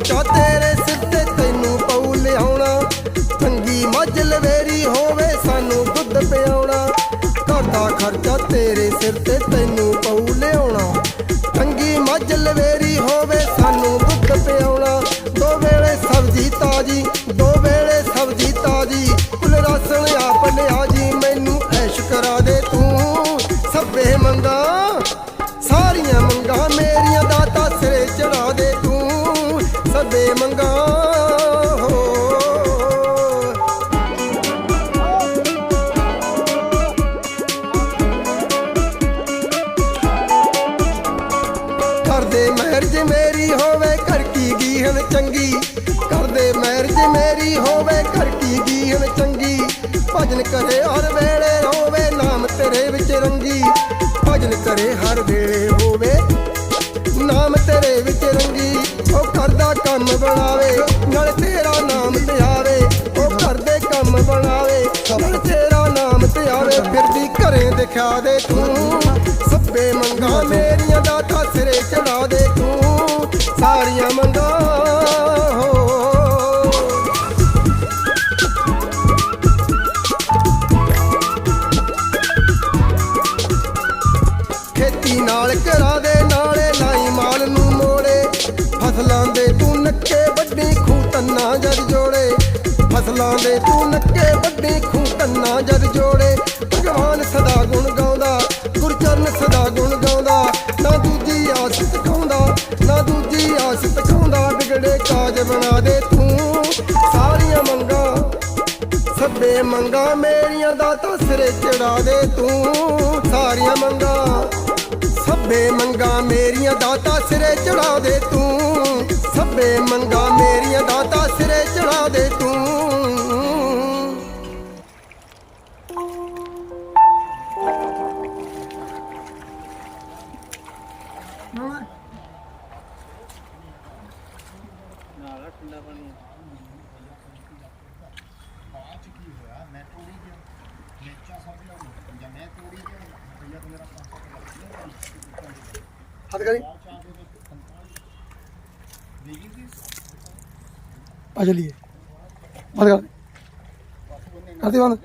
ਖਰਚਾ ਤੇਰੇ ਸਿਰ ਤੇ ਤੈਨੂੰ ਪਊ ਲਿਆਉਣਾ। ਚੰਗੀ ਮੱਝ ਲਵੇਰੀ ਹੋਵੇ ਸਾਨੂੰ ਦੁੱਧ ਪਿਆਉਣਾ। ਘਰ ਦਾ ਖਰਚਾ ਤੇਰੇ ਸਿਰ ਤੇ ਤੈਨੂੰ ਪਊ ਲਿਆਉਣਾ। ਚੰਗੀ ਮੱਝ ਲਵੇਰੀ ਹੋਵੇ ਸਾਨੂੰ ਦੁੱਧ ਪਿਆਉਣਾ। ਦੋ ਵੇਲੇ ਸਬਜ਼ੀ ਤਾਜੀ, ਦੋ ਵੇਲੇ ਸਬਜ਼ੀ ਤਾਜੀ। ਕਰਦੇ ਮੇਰੀ ਹੋਵੇ ਘਰ ਕੀ ਗੀਹਨ ਚੰਗੀ? ਕਰਦੇ ਮਹਿਰਜ ਮੇਰੀ ਹੋਵੇ ਘਰ ਕੀ ਗੀਹਨ ਚੰਗੀ? ਭਜਨ ਕਰੇ ਹਰ ਵੇਲੇ ਹੋਵੇ ਨਾਮ ਤੇਰੇ ਵਿੱਚ ਰੰਗੀ। ਭਜਨ ਕਰੇ ਹਰ ਵੇਲੇ ਹੋਵੇ ਨਾਮ ਤੇਰੇ ਵਿੱਚ ਰੰਗੀ। ਉਹ ਕਰਦਾ ਕੰਮ ਬਣਾਵੇ, ਨਾਲ ਤੇਰਾ ਨਾਮ ਤੇ ਆਵੇ ਉਹ ਕਰਦੇ ਕੰਮ ਬਣਾਵੇ, ਨਾਲ ਤੇਰਾ ਨਾਮ ਤੇ ਆਵੇ ਫਿਰਦੀ ਘਰੇ ਦਿਖਾ ਦੇ ਤੂੰ, ਸੱਬੇ ਮੰਗਾ ਮੇਰੀਆਂ ਦੇ ਤੂੰ ਸਾਰੀਆਂ ਮੰਗਾਂ ਹੋ ਖੇਤੀ ਨਾਲ ਕਰਾ ਦੇ ਨਾਲੇ ਲਾਈ ਮਾਲ ਨੂੰ ਮੋੜੇ। ਫਸਲਾਂ ਦੇ ਤੂੰ ਨੱਕੇ ਵੱਡੀ ਖੂਹ ਤੰਨਾ ਜਦ ਜੋੜੇ। ਫਸਲਾਂ ਦੇ ਤੂੰ ਨੱਕੇ ਵੱਡੀ ਖੂ ਤੰਨਾ ਜਦ ਜੋੜੇ। ਭਗਵਾਨ ਸਦਾ ਗੁਣ ਤਕਾਉਂਦਾ ਕਾਜ ਬਣਾ ਦੇ ਤੂੰ। ਸਾਰੀਆਂ ਮੰਗਾਂ ਸਭੇ ਮੰਗਾ ਮੇਰੀਆਂ ਦਾਤਾ ਸਿਰੇ ਚੜਾ ਦੇ ਤੂੰ। ਸਾਰੀਆਂ ਮੰਗਾ ਸਭੇ ਮੰਗਾ ਮੇਰੀਆਂ ਦਾਤਾ ਸਿਰੇ ਚੜਾ ਦੇ ਤੂੰ। ਸਭੇ ਮੰਗਾ ਮੇਰੀਆਂ ਦਾਤਾ ਸਿਰੇ ਚੜਾ ਦੇ ਤੂੰ। ਬਾਅਦ ਚ ਕੀ ਹੋਇਆ? ਮੈਂ ਤੋੜੀ ਗਿਆ। ਮੇਚਾ ਸਭ ਲਿਆ ਜਾਂ ਮੈਂ ਤੋੜੀ ਗਿਆ। ਤੇ ਮੇਰਾ 500 ਹੱਥ ਕਰੀ। ਬਾਅਦ ਆ ਕੇ ਤੇ 45 ਵੇਗੀ ਸੀ? ਆ ਚਲੀਏ। ਕਰ। ਉਹਨੇ ਕਰਦੀ ਬੰਦ।